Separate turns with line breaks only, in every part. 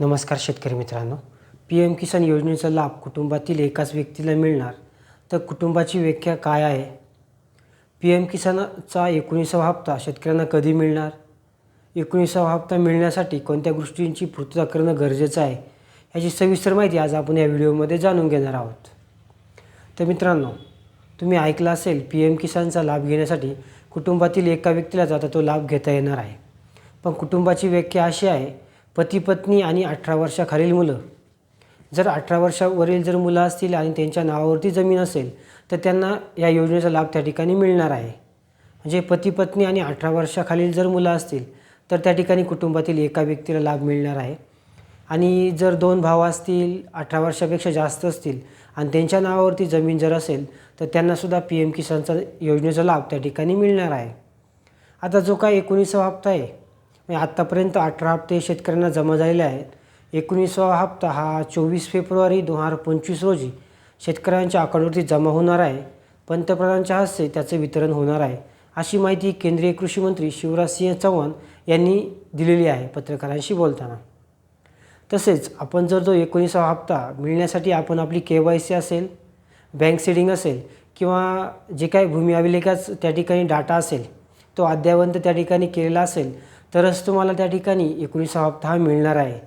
नमस्कार शेतकरी मित्रांनो. पी एम किसान योजनेचा लाभ कुटुंबातील एकाच व्यक्तीला मिळणार. तर कुटुंबाची व्याख्या काय आहे? पी एम किसानचा एकोणीसावा हप्ता शेतकऱ्यांना कधी मिळणार? एकोणीसावा हप्ता मिळण्यासाठी कोणत्या गोष्टींची पूर्तता करणं गरजेचं आहे? याची सविस्तर माहिती आज आपण या व्हिडिओमध्ये जाणून घेणार आहोत. तर मित्रांनो तुम्ही ऐकलं असेल पी एम किसानचा लाभ घेण्यासाठी कुटुंबातील एका व्यक्तीला जाता तो लाभ घेता येणार आहे. पण कुटुंबाची व्याख्या अशी आहे पती पत्नी आणि अठरा वर्षाखालील मुलं. जर अठरा वर्षावरील जर मुलं असतील आणि त्यांच्या नावावरती जमीन असेल तर त्यांना या योजनेचा लाभ त्या ठिकाणी मिळणार आहे. म्हणजे पती पत्नी आणि अठरा वर्षाखालील जर मुलं असतील तर त्या ठिकाणी कुटुंबातील एका व्यक्तीला लाभ मिळणार आहे. आणि जर दोन भाव असतील अठरा वर्षापेक्षा जास्त असतील आणि त्यांच्या नावावरती जमीन जर असेल तर त्यांनासुद्धा पी एम किसानचा योजनेचा लाभ त्या ठिकाणी मिळणार आहे. आता जो काय एकोणीसावा हप्ता आहे म्हणजे आत्तापर्यंत अठरा हप्ते शेतकऱ्यांना जमा झालेले आहेत. एकोणीसावा हप्ता हा चोवीस फेब्रुवारी दोन हजार पंचवीस रोजी शेतकऱ्यांच्या अकाउंटवरती जमा होणार आहे. पंतप्रधानांच्या हस्ते त्याचं वितरण होणार आहे. अशी माहिती केंद्रीय कृषी मंत्री शिवराजसिंह चौहान यांनी दिलेली आहे पत्रकारांशी बोलताना. तसेच आपण जर जो एकोणीसावा हप्ता मिळण्यासाठी आपण आपली के वाय सी असेल बँक सीडिंग असेल किंवा जे काही भूमी अभिलेखाच त्या ठिकाणी डाटा असेल तो अद्यावंत त्या ठिकाणी केलेला असेल तरच तुम्हाला त्या ठिकाणी एकोणीसावा हप्ता हा मिळणार आहे.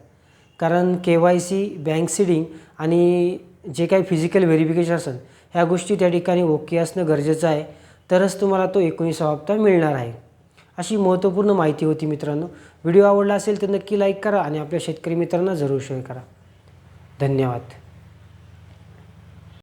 कारण K Y C bank seeding आणि जे काही फिजिकल व्हेरिफिकेशन असेल ह्या गोष्टी त्या ठिकाणी ओके असणं गरजेचं आहे. तरच तुम्हाला तो एकोणीसावा हप्ता मिळणार आहे. अशी महत्त्वपूर्ण माहिती होती मित्रांनो. व्हिडिओ आवडला असेल तर नक्की लाईक करा आणि आपल्या शेतकरी मित्रांना जरूर शेअर करा. धन्यवाद.